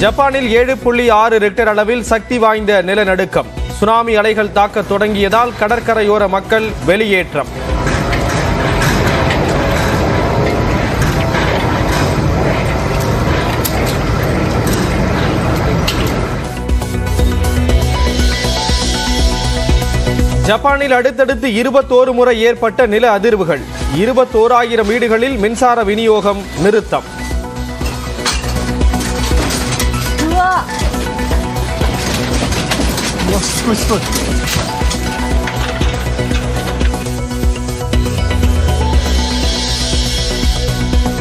ஜப்பானில் ஏழு புள்ளி ஆறு ரிக்டர் அளவில் சக்தி வாய்ந்த நிலநடுக்கம். சுனாமி அலைகள் தாக்க தொடங்கியதால் கடற்கரையோர மக்கள் வெளியேற்றம். ஜப்பானில் அடுத்தடுத்து இருபத்தோரு முறை ஏற்பட்ட நில அதிர்வுகள். இருபத்தோராயிரம் வீடுகளில் மின்சார விநியோகம் நிறுத்தம்.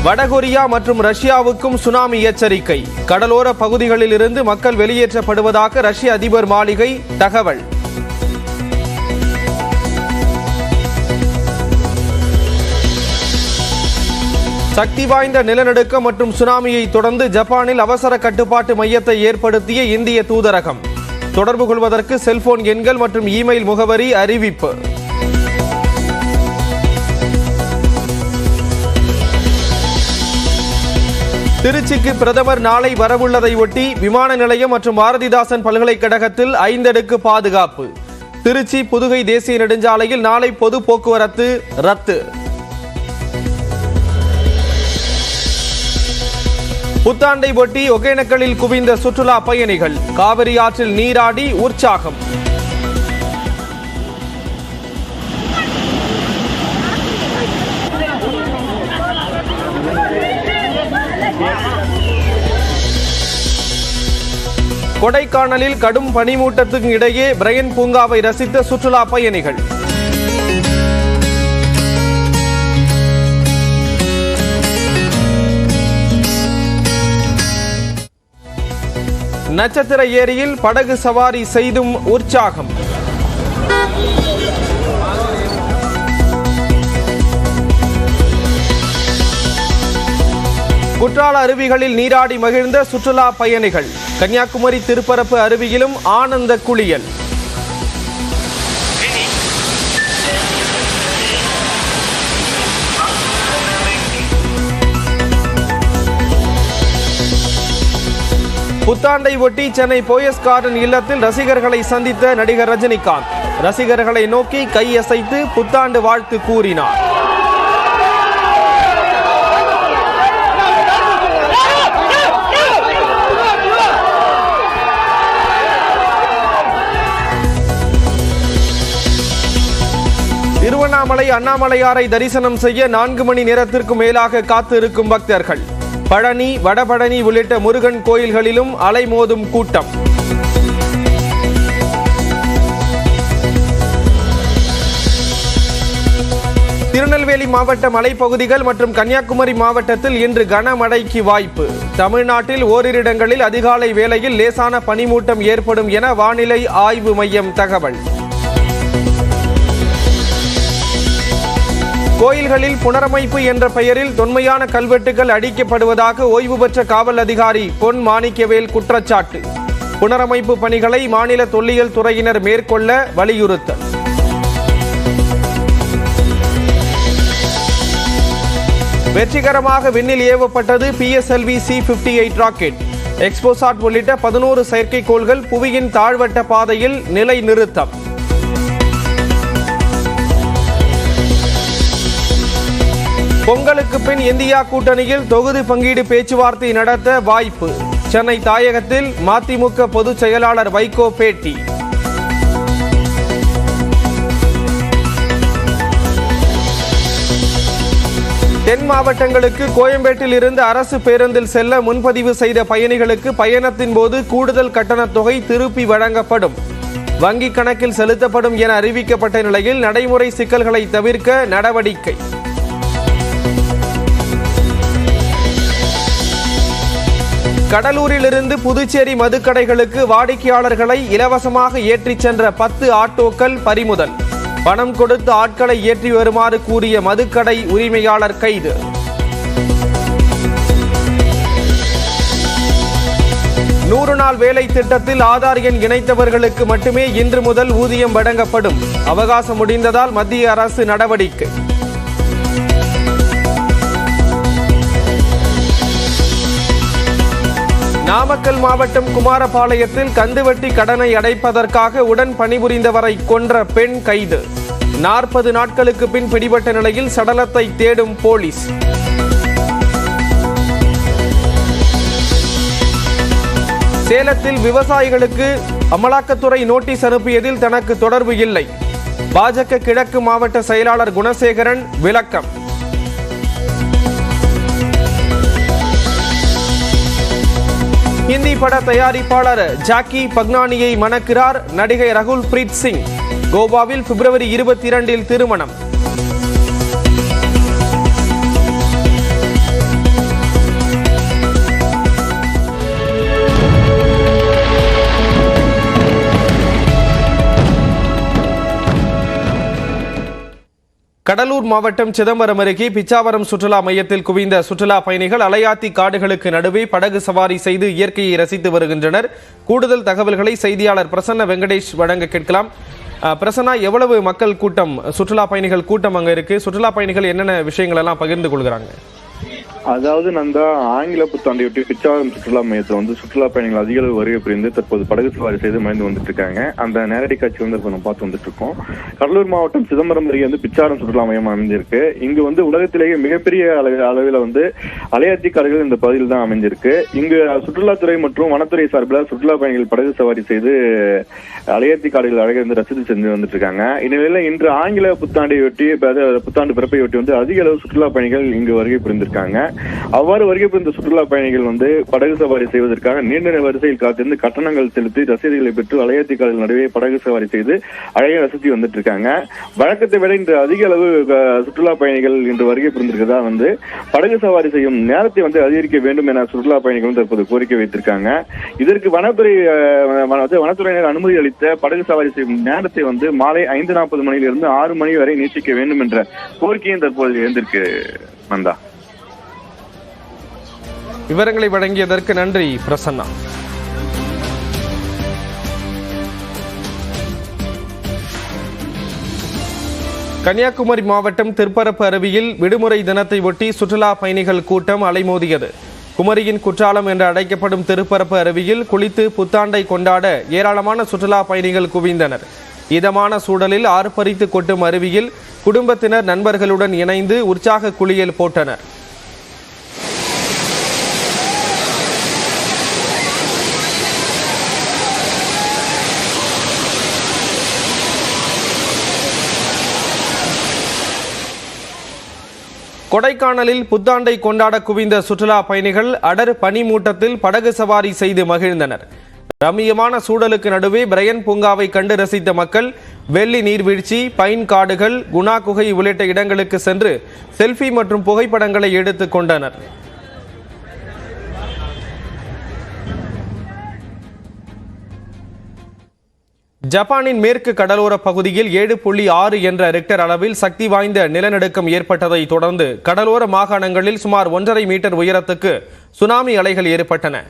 வடகொரியா மற்றும் ரஷ்யாவுக்கும் சுனாமி எச்சரிக்கை. கடலோர பகுதிகளில் இருந்து மக்கள் வெளியேற்றப்படுவதாக ரஷ்ய அதிபர் மாளிகை தகவல். சக்தி வாய்ந்த நிலநடுக்கம் மற்றும் சுனாமியை தொடர்ந்து ஜப்பானில் அவசர கட்டுப்பாட்டு மையத்தை ஏற்படுத்திய இந்திய தூதரகம். தொடர்பு கொள்வதற்கு செல்போன் எண்கள் மற்றும் இமெயில் முகவரி அறிவிப்பு. திருச்சிக்கு பிரதமர் நாளை வரவுள்ளதை ஒட்டி விமான நிலையம் மற்றும் பாரதிதாசன் பல்கலைக்கழகத்தில் ஐந்தடுக்கு பாதுகாப்பு. திருச்சி புதுகை தேசிய நெடுஞ்சாலையில் நாளை பொது போக்குவரத்து ரத்து. புத்தாண்டை ஒட்டி ஒகேனக்கலில் குவிந்த சுற்றுலா பயணிகள். காவிரி ஆற்றில் நீராடி உற்சாகம். கொடைக்கானலில் கடும் பனிமூட்டத்துக்கு இடையே பிரையன் பூங்காவை ரசித்த சுற்றுலா பயணிகள். நட்சத்திர ஏரியில் படகு சவாரி செய்தும் உற்சாகம். குற்றால அருவிகளில் நீராடி மகிழ்ந்த சுற்றுலா பயணிகள். கன்னியாகுமரி திருப்பரப்பு அருவியிலும் ஆனந்த குளியல். புத்தாண்டை ஒட்டி சென்னை போயஸ் கார்டன் இல்லத்தில் ரசிகர்களை சந்தித்த நடிகர் ரஜினிகாந்த். ரசிகர்களை நோக்கி கையசைத்து புத்தாண்டு வாழ்த்து கூறினார். திருவண்ணாமலை அண்ணாமலையாரை தரிசனம் செய்ய நான்கு மணி நேரத்திற்கு மேலாக காத்திருக்கும் பக்தர்கள். பழனி வடபழனி உள்ளிட்ட முருகன் கோயில்களிலும் அலைமோதும் கூட்டம். திருநெல்வேலி மாவட்ட மலைப்பகுதிகள் மற்றும் கன்னியாகுமரி மாவட்டத்தில் இன்று கனமழைக்கு வாய்ப்பு. தமிழ்நாட்டில் ஓரிரு இடங்களில் அதிகாலை வேளையில் லேசான பனிமூட்டம் ஏற்படும் என வானிலை ஆய்வு மையம் தகவல். கோயில்களில் புனரமைப்பு என்ற பெயரில் தொன்மையான கல்வெட்டுகள் அடிக்கப்படுவதாக ஓய்வு பெற்ற காவல் அதிகாரி பொன் மாணிக்கவேல் குற்றச்சாட்டு. புனரமைப்பு பணிகளை மாநில தொல்லியல் துறையினர் மேற்கொள்ள வலியுறுத்தல். வெற்றிகரமாக விண்ணில் ஏவப்பட்டது PSLV C fifty eight rocket XPoSat உள்ளிட்ட பதினோரு செயற்கைக்கோள்கள் புவியின் தாழ்வட்ட பாதையில் நிலை நிறுத்தம் பொங்கலுக்கு பின் இந்தியா கூட்டணியில் தொகுதி பங்கீடு பேச்சுவார்த்தை நடத்த வாய்ப்பு. சென்னை தாயகத்தில் மதிமுக பொதுச் செயலாளர் வைகோ பேட்டி. தென் மாவட்டங்களுக்கு கோயம்பேட்டில் இருந்து அரசு பேருந்தில் செல்ல முன்பதிவு செய்த பயணிகளுக்கு பயணத்தின் போது கூடுதல் கட்டணத் தொகை திருப்பி வழங்கப்படும். வங்கிக் கணக்கில் செலுத்தப்படும் என அறிவிக்கப்பட்ட நிலையில் நடைமுறை சிக்கல்களை தவிர்க்க நடவடிக்கை. கடலூரிலிருந்து புதுச்சேரி மதுக்கடைகளுக்கு வாடிக்கையாளர்களை இலவசமாக ஏற்றிச் சென்ற பத்து ஆட்டோக்கள் பறிமுதல். பணம் கொடுத்து ஆட்களை ஏற்றி வருமாறு கூறிய மதுக்கடை உரிமையாளர் கைது. நூறு நாள் வேலை திட்டத்தில் ஆதார் எண் இணைத்தவர்களுக்கு மட்டுமே இன்று முதல் ஊதியம் வழங்கப்படும். அவகாசம் முடிந்ததால் மத்திய அரசு நடவடிக்கை. நாமக்கல் மாவட்டம் குமாரபாளையத்தில் கந்துவட்டி கடனை அடைப்பதற்காக உடன் பணிபுரிந்தவரை கொன்ற பெண் கைது. நாற்பது நாட்களுக்கு பின் பிடிபட்ட நிலையில் சடலத்தை தேடும் போலீஸ். சேலத்தில் விவசாயிகளுக்கு அமலாக்கத்துறை நோட்டீஸ் அனுப்பியதில் தனக்கு தொடர்பு இல்லை. பாஜக கிழக்கு மாவட்ட செயலாளர் குணசேகரன் விளக்கம். ஹிந்தி பட தயாரிப்பாளர் ஜாக்கி பக்னானியை மணக்கிறார் நடிகை ரகுல் பிரீத் சிங். கோவாவில் பிப்ரவரி இருபத்தி இரண்டில் திருமணம். மாவட்டம் சிதம்பரம் அருகே பிச்சாவரம் சுற்றுலா மையத்தில் குவிந்த சுற்றுலா பயணிகள் அலையாத்தி காடுகளுக்கு நடுவே படகு சவாரி செய்து இயற்கையை ரசித்து வருகின்றனர். கூடுதல் தகவல்களை செய்தியாளர் பிரசன்ன வெங்கடேஷ் வழங்க கேட்கலாம். பிரசன்னா எவ்வளவு மக்கள் கூட்டம் சுற்றுலா பயணிகள் கூட்டம் அங்க இருக்கு? சுற்றுலா பயணிகள் என்னென்ன விஷயங்கள் எல்லாம் பகிர்ந்து கொள்கிறாங்க? அதாவது நந்தா ஆங்கில புத்தாண்டையொட்டி பிச்சாவரம் சுற்றுலா மையத்தில் வந்து சுற்றுலா பயணிகள் அதிக அளவு வருகை புரிந்து தற்போது படகு சவாரி செய்து மறைந்து வந்துட்டு இருக்காங்க அந்த நேரடி காட்சி வந்து இப்போ நம்ம பார்த்து வந்துட்டு இருக்கோம் கடலூர் மாவட்டம் சிதம்பரம் அருகே வந்து பிச்சாரம் சுற்றுலா மையம் அமைஞ்சிருக்கு. இங்கு வந்து உலகத்திலேயே மிகப்பெரிய அளவு அளவில் வந்து அலையாத்தி கடைகள் இந்த பகுதியில் தான் அமைஞ்சிருக்கு. இங்கு சுற்றுலாத்துறை மற்றும் வனத்துறை சார்பில் சுற்றுலா பயணிகள் படகு சவாரி செய்து அலையாத்தி காடுகள் அழகை வந்து ரசித்து செஞ்சு வந்துட்டு இருக்காங்க இந்நிலையில் இன்று ஆங்கில புத்தாண்டையொட்டி அதாவது புத்தாண்டு பிறப்பையொட்டி வந்து அதிக அளவு சுற்றுலா பயணிகள் இங்கு வருகை புரிந்திருக்காங்க. அவ்வாறு வருகை புரிந்த சுற்றுலா பயணிகள் வந்து படகு சவாரி செய்வதற்காக நீண்ட நேர வரிசையில் காத்திருந்து கட்டணங்கள் செலுத்தி ரசீதுகளை பெற்று அலையாத்தி காலில் நடுவே படகு சவாரி செய்து அழகிய ரசித்து வந்துட்டு இருக்காங்க வழக்கத்தை விட இன்று அதிக அளவு சுற்றுலா பயணிகள் இன்று வருகை புரிந்திருக்கிறதா வந்து படகு சவாரி செய்யும் நேரத்தை வந்து அதிகரிக்க வேண்டும் என சுற்றுலா பயணிகள் தற்போது கோரிக்கை வைத்திருக்காங்க. இதற்கு வனத்துறை வனத்துறையினர் அனுமதி அளித்த படகு சவாரி செய்யும் நேரத்தை வந்து மாலை ஐந்து நாற்பது மணியிலிருந்து ஆறு மணி வரை நீட்டிக்க வேண்டும் என்ற கோரிக்கையும் தற்போது எழுந்திருக்கு. நந்தா. விவரங்களை வழங்கியதற்கு நன்றி பிரசன்னா. கன்னியாகுமரி மாவட்டம் திருப்பரப்பு அருவியில் விடுமுறை தினத்தை ஒட்டி சுற்றுலா பயணிகள் கூட்டம் அலைமோதியது. குமரியின் குற்றாலம் என்று அழைக்கப்படும் திருப்பரப்பு அருவியில் குளித்து புத்தாண்டை கொண்டாட ஏராளமான சுற்றுலா பயணிகள் குவிந்தனர். இதமான சூழலில் ஆர்ப்பரித்து கொட்டும் அருவியில் குடும்பத்தினர் நண்பர்களுடன் இணைந்து உற்சாக குளியல் போட்டனர். கொடைக்கானலில் புத்தாண்டை கொண்டாட குவிந்த சுற்றுலா பயணிகள் அடர் பனிமூட்டத்தில் படகு சவாரி செய்து மகிழ்ந்தனர். ரம்மியமான சூழலுக்கு நடுவே பிரையன் பூங்காவை கண்டு ரசித்த மக்கள் வெள்ளி நீர்வீழ்ச்சி பைன் காடுகள் குணா குகை உள்ளிட்ட இடங்களுக்கு சென்று செல்ஃபி மற்றும் புகைப்படங்களை எடுத்துக் கொண்டனர். ஜப்பானின் மேற்கு கடலோர பகுதியில் ஏழு புள்ளி ஆறு என்ற ரெக்டர் அளவில் சக்தி வாய்ந்த நிலநடுக்கம் ஏற்பட்டதை தொடர்ந்து கடலோர மாகாணங்களில் சுமார் ஒன்றரை மீட்டர் உயரத்துக்கு சுனாமி அலைகள் ஏற்பட்டன.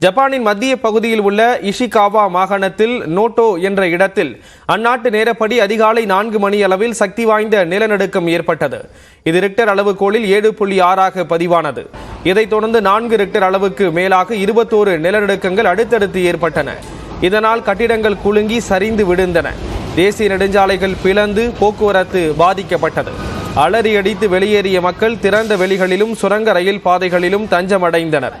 ஜப்பானின் மத்திய பகுதியில் உள்ள இஷிகாவா மாகாணத்தில் நோட்டோ என்ற இடத்தில் அந்நாட்டு நேரப்படி அதிகாலை நான்கு மணி அளவில் சக்தி வாய்ந்த நிலநடுக்கம் ஏற்பட்டது. இது ரிக்டர் அளவுகோலில் ஏழு புள்ளி ஆறாக பதிவானது. இதைத் தொடர்ந்து நான்கு ரிக்டர் அளவுக்கு மேலாக இருபத்தோரு நிலநடுக்கங்கள் அடுத்தடுத்து ஏற்பட்டன. இதனால் கட்டிடங்கள் குலுங்கி சரிந்து விழுந்தன. தேசிய நெடுஞ்சாலைகள் பிளந்து போக்குவரத்து பாதிக்கப்பட்டது. அலறி அடித்து வெளியேறிய மக்கள் திறந்த வெளிகளிலும் சுரங்க ரயில் பாதைகளிலும் தஞ்சமடைந்தனர்.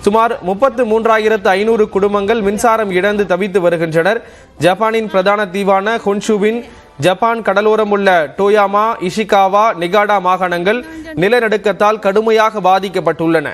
சுமார் முப்பத்து மூன்றாயிரத்து ஐநூறு குடும்பங்கள் மின்சாரம் இழந்து தவித்து வருகின்றனர். ஜப்பானின் பிரதான தீவான ஹொன்ஷுவின் ஜப்பான் கடலோரம் உள்ள டோயாமா இஷிகாவா நிகாடா மாகாணங்கள் நிலநடுக்கத்தால் கடுமையாக பாதிக்கப்பட்டுள்ளன.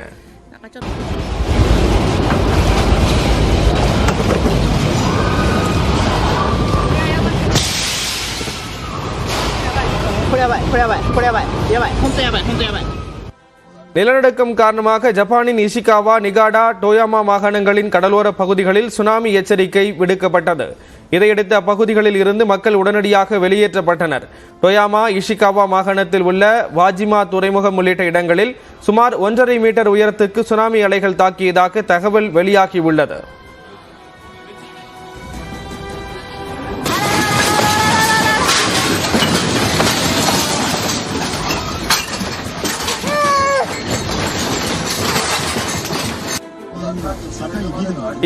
நிலநடுக்கம் காரணமாக ஜப்பானின் இஷிகாவா நிகாடா டோயாமா மாகாணங்களின் கடலோர பகுதிகளில் சுனாமி எச்சரிக்கை விடுக்கப்பட்டது. இதையடுத்து அப்பகுதிகளில் இருந்து மக்கள் உடனடியாக வெளியேற்றப்பட்டனர். டொயாமா இஷிகாவா மாகாணத்தில் உள்ள வாஜிமா துறைமுகம் உள்ளிட்ட இடங்களில் சுமார் ஒன்றரை மீட்டர் உயரத்துக்கு சுனாமி அலைகள் தாக்கியதாக தகவல் வெளியாகியுள்ளது.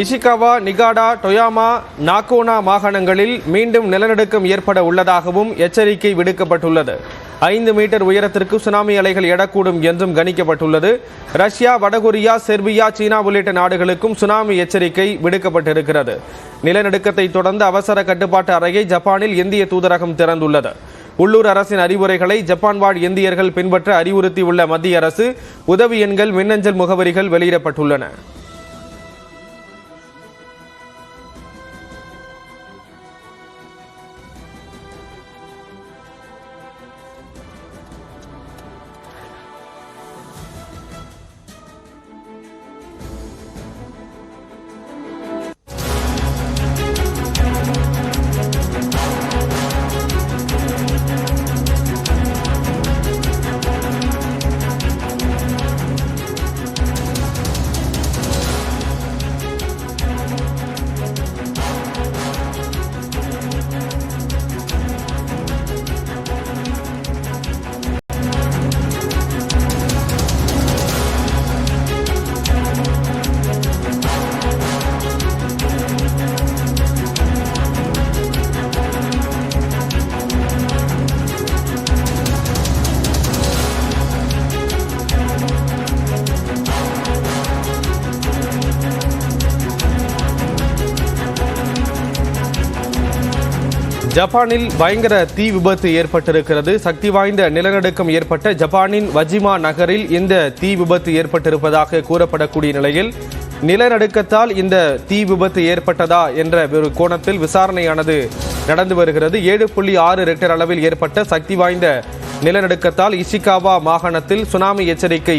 இஷிகாவா நிகாடா டொயாமா நாகோனா மாகாணங்களில் மீண்டும் நிலநடுக்கம் ஏற்பட உள்ளதாகவும் எச்சரிக்கை விடுக்கப்பட்டுள்ளது. ஐந்து மீட்டர் உயரத்திற்கு சுனாமி அலைகள் எடக்கூடும் என்றும் கணிக்கப்பட்டுள்ளது. ரஷ்யா வடகொரியா செர்பியா சீனா உள்ளிட்ட நாடுகளுக்கும் சுனாமி எச்சரிக்கை விடுக்கப்பட்டிருக்கிறது. நிலநடுக்கத்தை தொடர்ந்து அவசர கட்டுப்பாட்டு அறையை ஜப்பானில் இந்திய தூதரகம் திறந்துள்ளது. உள்ளூர் அரசின் அறிவுரைகளை ஜப்பான் வாழ் இந்தியர்கள் பின்பற்ற அறிவுறுத்தியுள்ள மத்திய அரசு உதவி எண்கள் மின்னஞ்சல் முகவரிகள் வெளியிடப்பட்டுள்ளன. ஜப்பானில் பயங்கர தீ விபத்து ஏற்பட்டிருக்கிறது. சக்தி வாய்ந்த நிலநடுக்கம் ஏற்பட்ட ஜப்பானின் வஜிமா நகரில் இந்த தீ விபத்து ஏற்பட்டிருப்பதாக கூறப்படக்கூடிய நிலையில் நிலநடுக்கத்தால் இந்த தீ விபத்து ஏற்பட்டதா என்ற ஒரு கோணத்தில் விசாரணையானது நடந்து வருகிறது. ஏழு புள்ளி ஆறு ரெக்டர் அளவில் ஏற்பட்ட சக்தி வாய்ந்த நிலநடுக்கத்தால் இஷிகாவா மாகாணத்தில் சுனாமி எச்சரிக்கை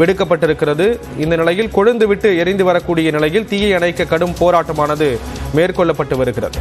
விடுக்கப்பட்டிருக்கிறது. இந்த நிலையில் கொழுந்து விட்டு எரிந்து வரக்கூடிய நிலையில் தீயை அணைக்க கடும் போராட்டமானது மேற்கொள்ளப்பட்டு வருகிறது.